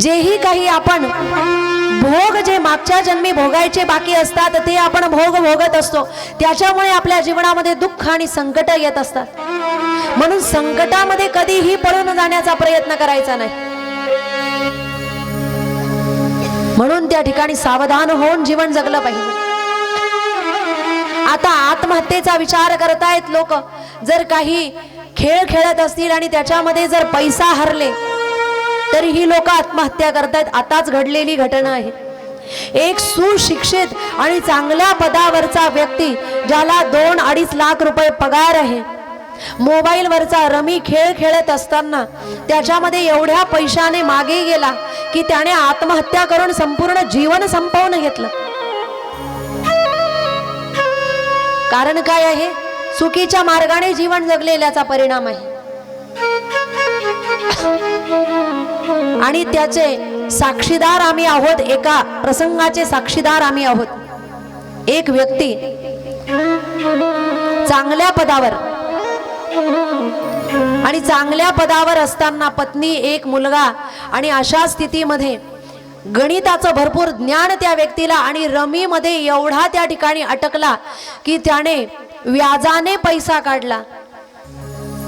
जेही काही आपण भोग जे मागच्या जन्मी भोगायचे बाकी असतात ते आपण भोग भोगत असतो. त्याच्यामुळे आपल्या जीवनामध्ये दुःख आणि संकट येत असतात. म्हणून संकटामध्ये कधीही पळून जाण्याचा प्रयत्न करायचा नाही. म्हणून त्या ठिकाणी सावधान होऊन जीवन जगलं पाहिजे. आता आत्महत्येचा विचार करतायत लोक. जर काही खेळ खेळत असतील आणि त्याच्यामध्ये जर पैसा हरले तरी ही लोक आत्महत्या करतायत. आताच घडलेली घटना आहे. एक सुशिक्षित आणि चांगल्या पदावरचा व्यक्ती ज्याला दोन अडीच लाख रुपये पगार आहे. मोबाईलवरचा रमी खेळ खेळत असताना त्याच्यामध्ये एवढ्या पैशाने मागे गेला की त्याने आत्महत्या करून संपूर्ण जीवन संपवून घेतलं. कारण काय आहे? चुकीच्या मार्गाने जीवन जगलेल्याचा परिणाम आहे. आणि त्याचे साक्षीदार आम्ही आहोत एका प्रसंगाचे साक्षीदार आम्ही आहोत. एक व्यक्ती चांगल्या पदावर आणि चांगल्या पदावर असताना पत्नी एक मुलगा आणि अशा स्थितीमध्ये गणिताचं भरपूर ज्ञान त्या व्यक्तीला आणि रमीमध्ये एवढा त्या ठिकाणी अटकला की त्याने व्याजाने पैसा काढला.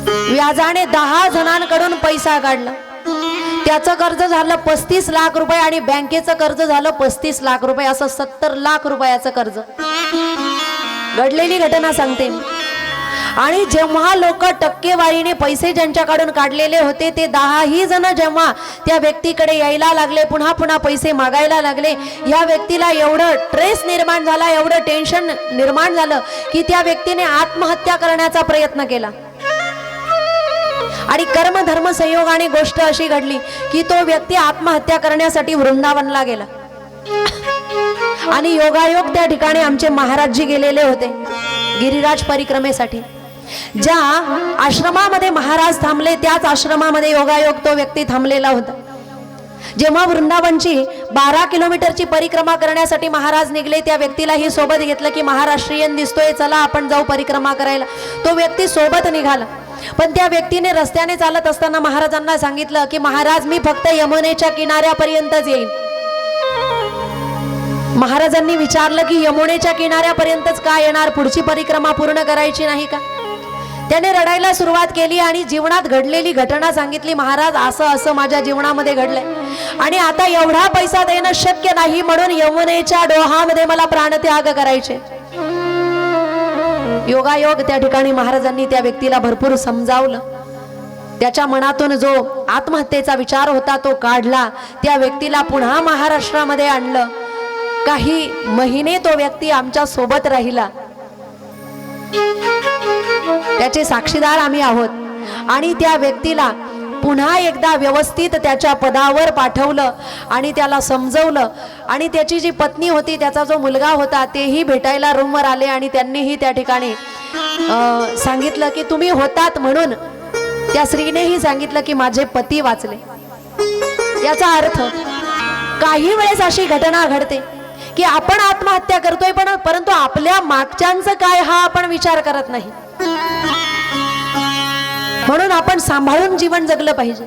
व्याजाने दहा जणांकडून पैसा काढला. त्याचं कर्ज झालं पस्तीस लाख रुपये आणि बँकेचं कर्ज झालं पस्तीस लाख रुपये असं सत्तर लाख रुपयाचं कर्ज. घडलेली घटना सांगते मी. आणि जेव्हा लोक टक्केवारीने पैसे ज्यांच्याकडून काढलेले होते ते दहाही जण जेव्हा त्या व्यक्तीकडे यायला लागले पुन्हा पुन्हा पैसे मागायला लागले या व्यक्तीला एवढं ट्रेस निर्माण झाला एवढं टेन्शन निर्माण झालं की त्या व्यक्तीने आत्महत्या करण्याचा प्रयत्न केला. आणि कर्म धर्म संयोगाने गोष्ट अशी घडली की तो व्यक्ती आत्महत्या करण्यासाठी वृंदावनला गेला. आणि योगायोग त्या ठिकाणी आमचे महाराजजी गेलेले होते गिरिराज परिक्रमेसाठी. ज्या आश्रमामध्ये महाराज थांबले त्याच आश्रमामध्ये योगायोग तो व्यक्ती थांबलेला होता. जेव्हा वृंदावनची बारा किलोमीटरची परिक्रमा करण्यासाठी महाराज निघले त्या व्यक्तीलाही सोबत घेतलं की महाराष्ट्रीयन दिसतोय चला आपण जाऊ परिक्रमा करायला. तो व्यक्ती सोबत निघाला. पण त्या व्यक्तीने रस्त्याने चालत असताना महाराजांना सांगितलं की महाराज मी फक्त यमुनेच्या किनाऱ्यापर्यंतच येईन महाराजांनी विचारलं की यमुनेच्या किनाऱ्यापर्यंतच का येणार? पुढची परिक्रमा पूर्ण करायची नाही का? त्याने रडायला सुरुवात केली आणि जीवनात घडलेली घटना सांगितली महाराज असं असं माझ्या जीवनामध्ये घडलंय. आणि आता एवढा पैसा देणं शक्य नाही म्हणून यमुनेच्या डोहामध्ये मला प्राणत्याग करायचे. योगायोग त्या ठिकाणी महाराजांनी त्या व्यक्तीला भरपूर समजावलं. त्याच्या मनातून जो आत्महत्येचा विचार होता तो काढला. त्या व्यक्तीला पुन्हा महाराष्ट्रामध्ये आणलं. काही महिने तो व्यक्ती आमच्यासोबत राहिला. त्याचे साक्षीदार आम्ही आहोत. आणि त्या व्यक्तीला पुन्हा एकदा व्यवस्थित त्याच्या पदावर पाठवलं आणि त्याला समजवलं. आणि त्याची जी पत्नी होती त्याचा जो मुलगा होता तेही भेटायला रूमवर आले आणि त्यांनीही त्या ठिकाणी सांगितलं की तुम्ही होतात म्हणून. त्या स्त्रीनेही सांगितलं की माझे पती वाचले. याचा अर्थ काही वेळेस अशी घटना घडते की आपण आत्महत्या करतोय पण परंतु आपल्या मागच्यांचं काय हा आपण विचार करत नाही. म्हणून आपण सांभाळून जीवन जगलं पाहिजे.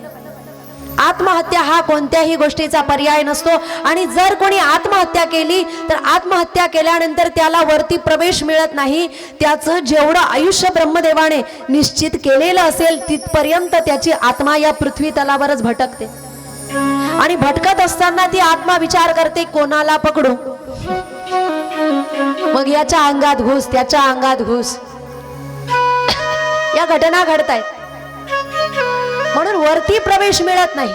आत्महत्या हा कोणत्याही गोष्टीचा पर्याय नसतो. आणि जर कोणी आत्महत्या केली तर आत्महत्या केल्यानंतर त्याला वरती प्रवेश मिळत नाही. त्याचं जेवढं आयुष्य ब्रह्मदेवाने निश्चित केलेलं असेल तिथपर्यंत त्याची आत्मा या पृथ्वी तलावरच भटकते. आणि भटकत असताना ती आत्मा विचार करते कोणाला पकडू? मग याच्या अंगात घुस त्याच्या अंगात घुस. या घटना घडतायत. वरती प्रवेश मिळत नाही.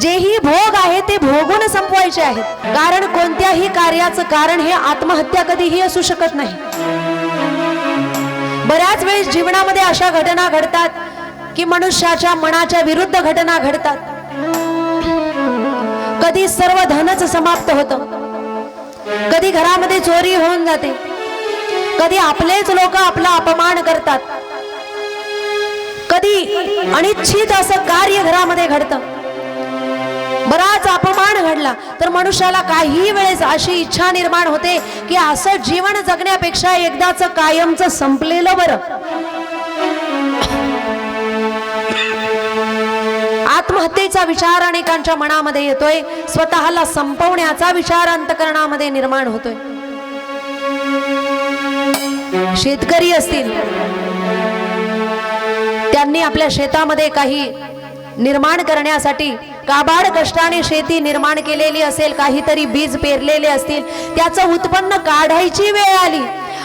जेही भोग आहे ते भोगून संपवायचे आहेत. कारण कोणत्याही कार्याचं कारण हे आत्महत्या कधीही असू शकत नाही. बऱ्याच वेळेस जीवनामध्ये अशा घटना घडतात की मनुष्याच्या मनाच्या विरुद्ध घटना घडतात. कधी सर्व धनच समाप्त होतं. कधी घरामध्ये चोरी होऊन जाते. कधी आपलेच लोक आपला अपमान करतात. कधी अनिच्छित असं कार्य घरामध्ये घडतं. बराच अपमान घडला. तर मनुष्याला काही वेळेस अशी इच्छा निर्माण होते की असं जीवन जगण्यापेक्षा एकदाच कायमचं संपलेलं बरं. आत्महत्येचा विचार अनेकांच्या मनामध्ये येतोय. स्वतःला संपवण्याचा विचार अंतकरणामध्ये निर्माण होतोय. शेतकरी असतील त्यांनी आपल्या शेतामध्ये काही निर्माण करण्यासाठी काबाड कष्टाने शेती निर्माण केलेली असेल काहीतरी बीज पेरलेले असतील त्याचं उत्पन्न काढायची वेळ आली.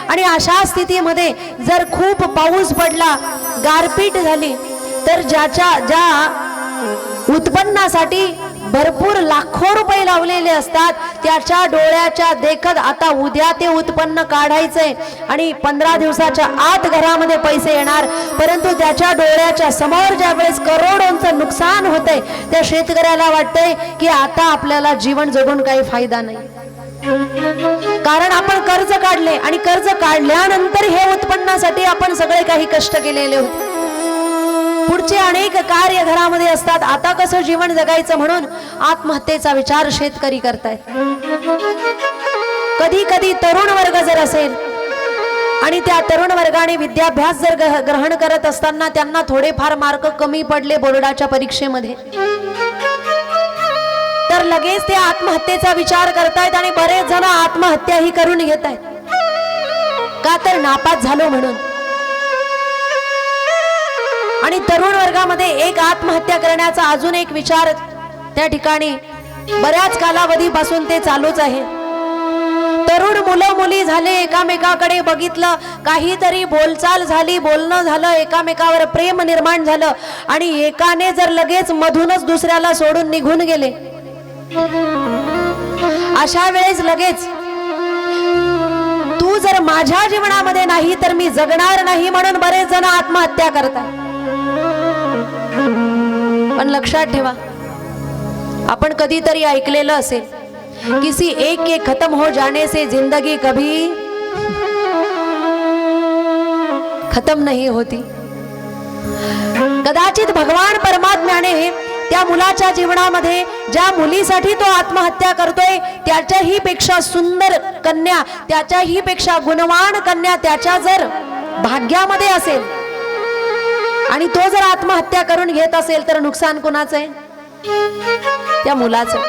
आणि अशा स्थितीमध्ये जर खूप पाऊस पडला गारपीट झाली तर ज्याच्या ज्या उत्पन्नासाठी भरपूर लाखो रुपये लावलेले असतात. त्याच्या डोळ्याच्या देखत आता उद्या ते उत्पन्न काढायचंय. आणि पंधरा दिवसाच्या आत घरामध्ये पैसे येणार. परंतु त्याच्या डोळ्याच्या समोर ज्या वेळेस करोडोंचं नुकसान होतंय त्या शेतकऱ्याला वाटतंय की आता आपल्याला जीवन जगून काही फायदा नाही. कारण आपण कर्ज काढले आणि कर्ज काढल्यानंतर हे उत्पन्नासाठी आपण सगळे काही कष्ट केलेले होते. पुढचे अनेक कार्य घरामध्ये असतात. आता कसं जीवन जगायचं म्हणून आत्महत्येचा विचार शेतकरी करतायत. कधी कधी तरुण वर्ग जर असेल आणि त्या तरुण वर्गाने विद्याभ्यास जर ग्रहण करत असताना त्यांना थोडेफार मार्क कमी पडले बोर्डाच्या परीक्षेमध्ये तर लगेच ते आत्महत्येचा विचार करतायत आणि बरेच जण आत्महत्याही करून घेत आहेत का तर नापास झालो म्हणून. आणि तरुण वर्गामध्ये एक आत्महत्या करण्याचा अजून एक विचार त्या ठिकाणी बऱ्याच कालावधीपासून ते चालूच आहे. तरुण मुलं मुली झाले एकामेकाकडे बघितलं काहीतरी बोलचाल झाली बोलणं झालं एकामेकावर प्रेम निर्माण झालं आणि एकाने जर लगेच मधूनच दुसऱ्याला सोडून निघून गेले. अशा वेळेस लगेच तू जर माझ्या जीवनामध्ये नाही तर मी जगणार नाही म्हणून बरेच जण आत्महत्या करतात. पण लक्षात ठेवा. आपण कधीतरी ऐकलेलं असेल किसी एक के खतम हो जाने से जिंदगी कभी खतम नाही होती. कदाचित भगवान परमात्म्याने त्या मुलाच्या जीवनामध्ये ज्या मुलीसाठी तो आत्महत्या करतोय त्याच्याही पेक्षा सुंदर कन्या त्याच्याही पेक्षा गुणवान कन्या त्याच्या जर भाग्यामध्ये असेल आणि तो जर आत्महत्या करून घेत असेल तर नुकसान कोणाचं आहे? त्या मुलाचं.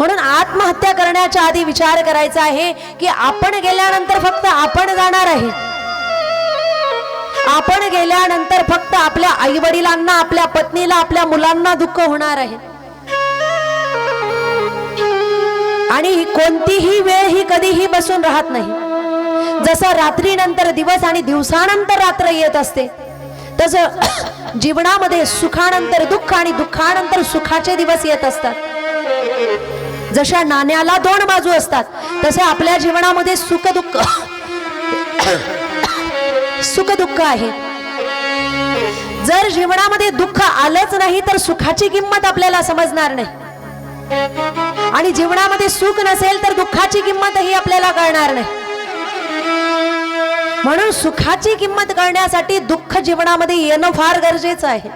म्हणून आत्महत्या करण्याच्या आधी विचार करायचा आहे की आपण गेल्यानंतर फक्त आपण जाणार आहे. आपण गेल्यानंतर फक्त आपल्या आई वडिलांना आपल्या पत्नीला आपल्या मुलांना दुःख होणार आहे. आणि कोणतीही वेळ ही कधीही बसून राहत नाही. जसं रात्रीनंतर दिवस आणि दिवसानंतर रात्र येत असते तसं जीवनामध्ये सुखानंतर दुःख आणि दुःखानंतर सुखाचे दिवस येत असतात. जशा नाण्याला दोन बाजू असतात तसे आपल्या जीवनामध्ये सुख दुःख सुख दुःख आहे. जर जीवनामध्ये दुःख आलंच नाही तर सुखाची किंमत आपल्याला समजणार नाही. आणि जीवनामध्ये सुख नसेल तर दुःखाची किंमतही आपल्याला कळणार नाही. म्हणून सुखाची किंमत करण्यासाठी दुःख जीवनामध्ये येणं फार गरजेचं आहे.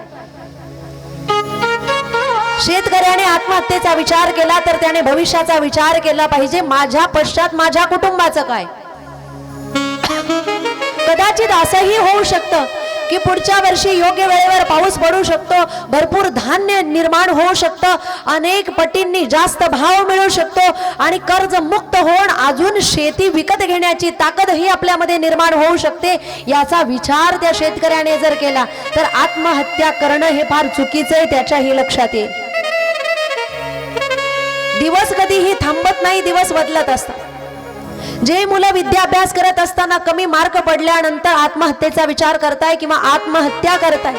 शेतकऱ्याने आत्महत्येचा विचार केला तर त्याने भविष्याचा विचार केला पाहिजे. माझ्या पश्चात माझ्या कुटुंबाचं काय? कदाचित असंही होऊ शकतं. की पुढच्या वर्षी योग्य वेळेवर पाऊस पडू शकतो भरपूर धान्य निर्माण होऊ शकतं अनेक पटींनी जास्त भाव मिळू शकतो आणि कर्ज मुक्त होऊन अजून शेती विकत घेण्याची ताकदही आपल्यामध्ये निर्माण होऊ शकते याचा विचार त्या शेतकऱ्याने जर केला तर आत्महत्या करणं हे फार चुकीचं आहे त्याच्याही लक्षात येईल. दिवस कधीही थांबत नाही दिवस बदलत असतात. जे मुलं विद्याभ्यास करत असताना कमी मार्क पडल्यानंतर आत्महत्येचा विचार करताय किंवा आत्महत्या करताय?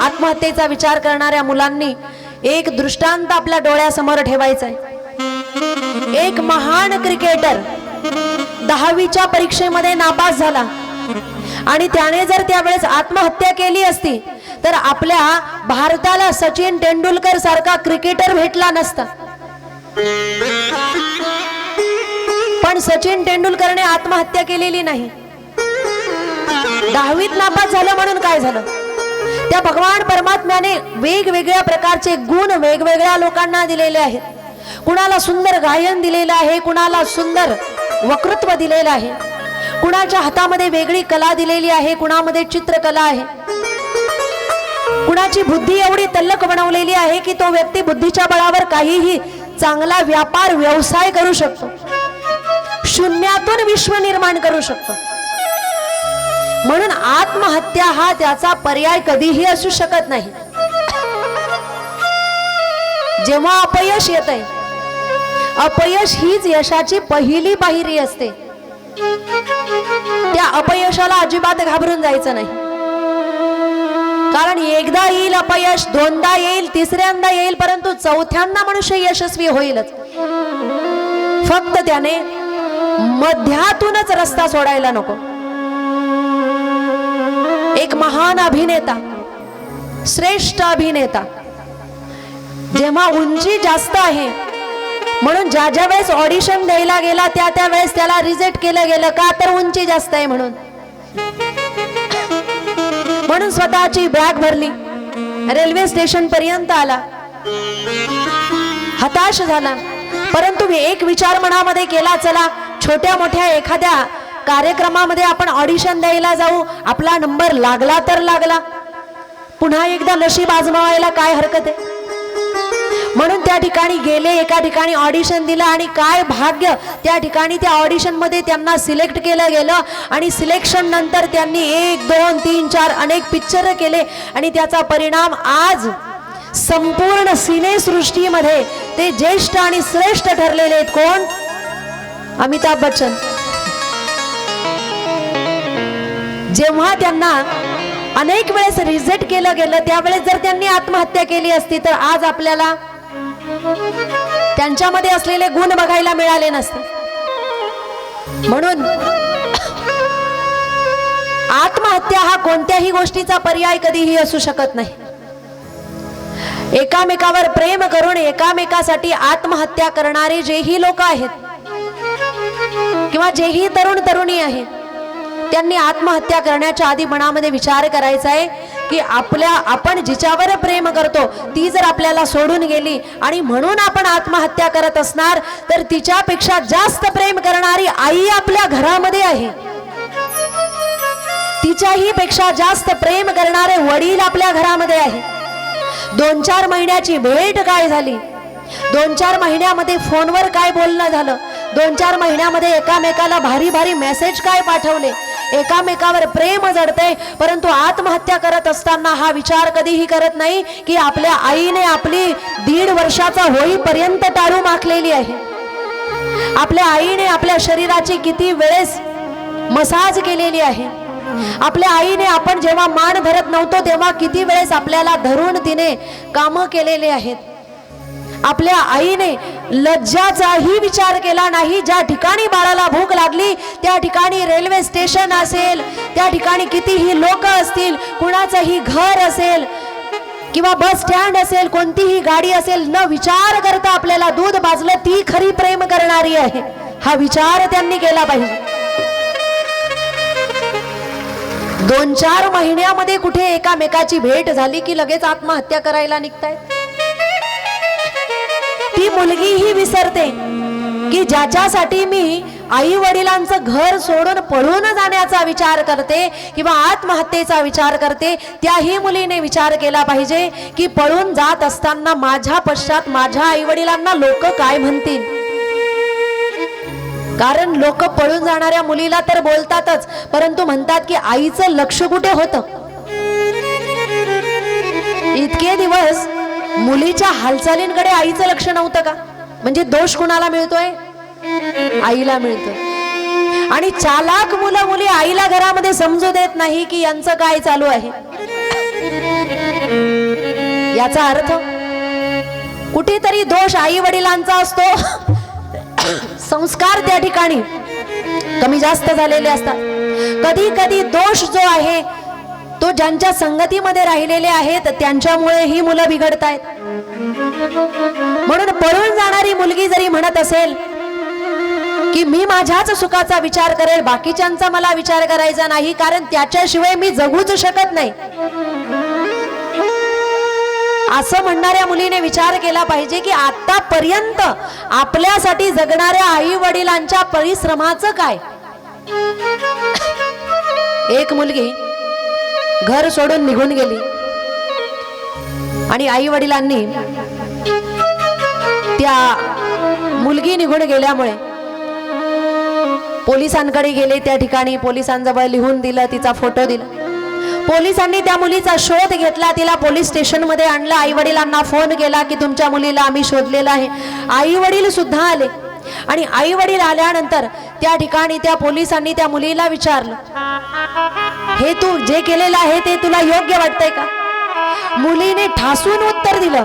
आत्महत्येचा विचार करणाऱ्या मुलांनी एक दृष्टांत आपल्या डोळ्यासमोर ठेवायचा आहे एक महान क्रिकेटर दहावीच्या परीक्षेमध्ये नापास झाला. आणि त्याने जर त्यावेळेस आत्महत्या केली असती तर आपल्या भारताला सचिन तेंडुलकर सारखा क्रिकेटर भेटला नसता. पण सचिन तेंडुलकरने आत्महत्या केलेली नाही. दहावीत नापास झालं म्हणून काय झालं? त्या भगवान परमात्म्याने वेगवेगळ्या प्रकारचे गुण वेगवेगळ्या लोकांना दिलेले आहेत. कुणाला सुंदर गायन दिलेलं आहे कुणाला सुंदर वक्तृत्व दिलेलं आहे. कुणाच्या हातामध्ये वेगळी कला दिलेली आहे कुणामध्ये चित्रकला आहे. कुणाची बुद्धी एवढी तल्लक बनवलेली आहे की तो व्यक्ती बुद्धीच्या बळावर काहीही चांगला व्यापार व्यवसाय करू शकतो. शून्यातून विश्व निर्माण करू शकतो. म्हणून आत्महत्या हा त्याचा पर्याय कधीही असू शकत नाही. जेव्हा अपयश येत आहे अपयश हीच यशाची पहिली पायरी असते. त्या अपयशाला अजिबात घाबरून जायचं नाही. कारण एकदा येईल अपयश दोनदा येईल तिसऱ्यांदा येईल परंतु चौथ्यांदा मनुष्य यशस्वी होईलच. फक्त त्याने मध्यातूनच रस्ता सोडायला नको. एक महान अभिनेता श्रेष्ठ अभिनेता जेव्हा उंची जास्त आहे म्हणून ज्या ज्या वेळेस ऑडिशन द्यायला गेला त्या त्या वेळेस त्याला रिजेक्ट केलं गेलं का तर उंची जास्त आहे म्हणून. म्हणून स्वतःची बॅग भरली. रेल्वे स्टेशन पर्यंत आला. हताश झाला. परंतु मी एक विचार मनामध्ये केला चला छोट्या मोठ्या एखाद्या कार्यक्रमामध्ये आपण ऑडिशन द्यायला जाऊ आपला नंबर लागला तर लागला. पुन्हा एकदा नशीब आजमावायला काय हरकत आहे? म्हणून त्या ठिकाणी गेले एका ठिकाणी ऑडिशन दिलं आणि काय भाग्य त्या ठिकाणी त्या ऑडिशनमध्ये त्यांना सिलेक्ट केलं गेलं आणि सिलेक्शन नंतर त्यांनी एक दोन तीन चार अनेक पिक्चर केले आणि त्याचा परिणाम आज संपूर्ण सिनेसृष्टीमध्ये ते ज्येष्ठ आणि श्रेष्ठ ठरलेले आहेत. कोण? अमिताभ बच्चन. जेव्हा त्यांना अनेक वेळेस रिजेक्ट केलं गेलं त्यावेळेस जर त्यांनी आत्महत्या केली असती तर आज आपल्याला त्यांच्यामध्ये असलेले गुण बघायला मिळाले नसते. म्हणून आत्महत्या हा कोणत्याही गोष्टीचा पर्याय कधीही असू शकत नाही. एकामेकावर प्रेम करून एकामेकासाठी आत्महत्या करणारे जेही लोक आहेत किंवा जेही तरुण तरुणी आहे त्यांनी आत्महत्या करण्याच्या आधी मनामध्ये विचार करायचा आहे की आपल्या आपण जिच्यावर प्रेम करतो ती जर आपल्याला सोडून गेली आणि म्हणून आपण आत्महत्या करत असणार तर तिच्यापेक्षा जास्त प्रेम करणारी आई आपल्या घरामध्ये आहे. तिच्याही पेक्षा जास्त प्रेम करणारे वडील आपल्या घरामध्ये आहे. दोन चार महिन्याची भेट काय झाली? दोन चार महिन्यामध्ये फोनवर काय बोलणं झालं? दोन चार महिन्यामध्ये एकामेकाला भारी भारी मेसेज काय पाठवले? एकामेकावर प्रेम जडते परंतु आत्महत्या करत असताना हा विचार कधीही करत नाही की आपल्या आईने आपली दीड वर्षाचा होईपर्यंत टाळू माखलेली आहे. आपल्या आईने आपल्या शरीराची किती वेळेस मसाज केलेली आहे. आपल्या आईने आपण जेव्हा मान धरत नव्हतो तेव्हा किती वेळेस आपल्याला धरून तिने कामं केलेले आहेत. आपल्या आईने लज्जाचाही विचार केला नाही. ज्या ठिकाणी बाळाला भूक लागली त्या ठिकाणी रेल्वे स्टेशन असेल त्या ठिकाणी कितीही लोक असतील कुणाचंही घर असेल किंवा बस स्टँड असेल कोणतीही गाडी असेल न विचार करता आपल्याला दूध भाजलं ती खरी प्रेम करणारी आहे. हा विचार त्यांनी केला पाहिजे. दोन चार महिन्यामध्ये कुठे एकामेकाची भेट झाली की लगेच आत्महत्या करायला निघतायत? ती मुलगी ही विसरते की ज्याच्यासाठी मी आई वडिलांचं घर सोडून पळून जाण्याचा विचार करते किंवा आत्महत्येचा विचार करते त्याही मुलीने विचार केला पाहिजे की पळून जात असताना माझ्या पश्चात माझ्या आई वडिलांना लोक काय म्हणतील? कारण लोक पळून जाणाऱ्या मुलीला तर बोलतातच परंतु म्हणतात की आईचं लक्ष कुठे होतं? इतके दिवस मुलीच्या हालचालींकडे आईचं लक्ष नव्हतं का? म्हणजे दोष कुणाला मिळतोय? आईला मिळतोय. आणि चालाक मुलं मुली आईला घरामध्ये समजू देत नाही की यांचं काय चालू आहे. याचा अर्थ कुठेतरी दोष आई वडिलांचा असतो. संस्कार त्या ठिकाणी कमी जास्त झालेले असतात. कधी कधी दोष जो आहे तो ज्यांच्या संगतीमध्ये राहिलेले आहेत त्यांच्यामुळे ही मुलं बिघडत आहेत म्हणून पळून जाणारी मुलगी जरी म्हणत असेल की मी माझ्याच सुखाचा विचार करेल बाकीच्यांचा मला विचार करायचा नाही कारण त्याच्याशिवाय मी जगूच शकत नाही. असं म्हणणाऱ्या मुलीने विचार केला पाहिजे की आतापर्यंत आपल्यासाठी जगणाऱ्या आई वडिलांच्या परिश्रमाचं काय? एक मुलगी घर सोडून निघून गेली. आणि आई वडिलांनी त्या मुलगी निघून गेल्यामुळे पोलिसांकडे गेले. त्या ठिकाणी पोलिसांजवळ लिहून दिलं तिचा फोटो दिला. पोलिसांनी त्या मुलीचा शोध घेतला. तिला पोलीस स्टेशनमध्ये आणलं. आई वडिलांना फोन केला की तुमच्या मुलीला आम्ही शोधलेलं आहे. आई वडील सुद्धा आले. आणि आई वडील आल्यानंतर त्या ठिकाणी त्या पोलिसांनी त्या मुलीला विचारलं हे तू जे केलेलं आहे ते तुला योग्य वाटतंय का? मुलीने ठासून उत्तर दिलं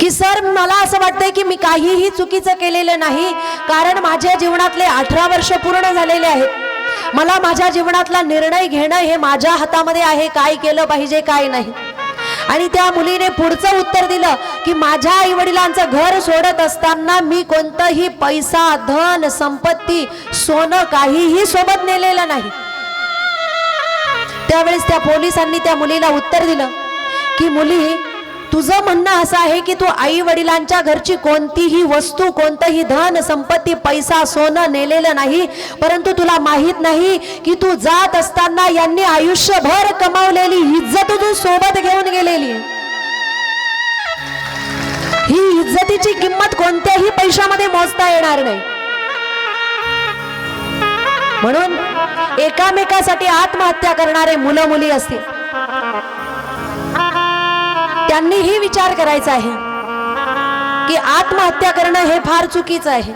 की सर मला असं वाटतंय की मी काहीही चुकीचं केलेलं नाही कारण माझ्या जीवनातले अठरा वर्ष पूर्ण झालेले आहेत. मला माझ्या जीवनातला निर्णय घेणं हे माझ्या हातामध्ये आहे काय केलं पाहिजे काय नाही. आणि त्या मुलीने पुढचं उत्तर दिलं की माझ्या आई वडिलांचं घर सोडत असताना मी कोणतंही पैसा धन संपत्ती सोनं काहीही सोबत नेलेलं नाही. त्यावेळेस त्या पोलिसांनी त्या मुलीला उत्तर दिलं की मुली तुझं म्हणणं असं आहे की तू आई वडिलांच्या घरची कोणतीही वस्तू कोणतंही धन संपत्ती पैसा सोनं नेलेलं नाही परंतु तुला माहीत नाही की तू जात असताना यांनी आयुष्यभर कमावलेली इज्जत तू सोबत घेऊन गेलेली. ही इज्जतीची किंमत कोणत्याही पैशामध्ये मोजता येणार नाही. म्हणून एकामेकासाठी आत्महत्या करणारे मुलं मुली असतील. त्यांनीही विचार करायचा आहे की आत्महत्या करणं हे फार चुकीचं आहे.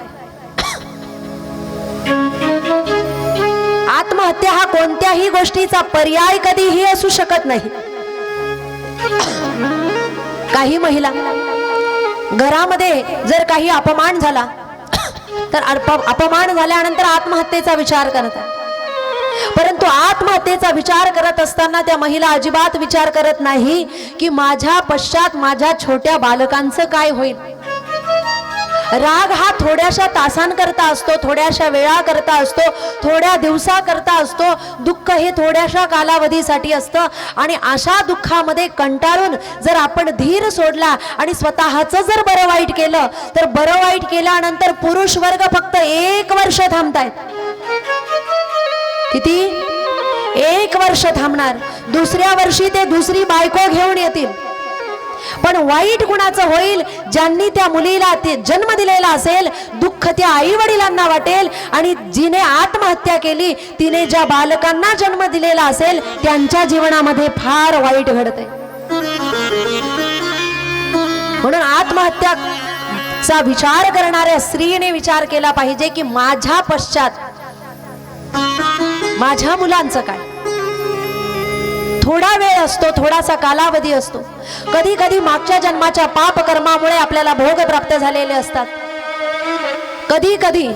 आत्महत्या हा कोणत्याही गोष्टीचा पर्याय कधीही असू शकत नाही. काही महिला घरामध्ये जर काही अपमान झाला तर अप- अपमान झाल्यानंतर आत्महत्येचा विचार करतात. परंतु आत्महत्येचा विचार करत असताना त्या महिला अजिबात विचार करत नाही की माझ्या पश्चात माझ्या छोट्या बालकांचं काय होईल. राग हा थोड्याशा तासांकरता असतो थोड्याशा वेळा करता असतो थोड्या दिवसा करता असतो. दुःख हे थोड्याशा कालावधीसाठी असतं आणि अशा दुःखामध्ये कंटाळून जर आपण धीर सोडला आणि स्वतःचं जर बरं वाईट केलं तर बरं वाईट केल्यानंतर पुरुष वर्ग फक्त एक वर्ष थांबतायत. किती? एक वर्ष थांबणार. दुसऱ्या वर्षी ते दुसरी बायको घेऊन येतील. पण वाईट गुणाचं होईल ज्यांनी त्या मुलीला ते जन्म दिलेला असेल दुःख त्या आई वडिलांना वाटेल आणि जिने आत्महत्या केली तिने ज्या बालकांना जन्म दिलेला असेल त्यांच्या जीवनामध्ये फार वाईट घडते म्हणून आत्महत्याचा विचार करणाऱ्या स्त्रीने विचार केला पाहिजे की माझ्या पश्चात माझ्या मुलांचं काय? थोडा वेळ असतो थोडासा कालावधी असतो. कधी कधी मागच्या जन्माच्या पाप कर्मामुळे आपल्याला भोग प्राप्त झालेले असतात. कधी कधी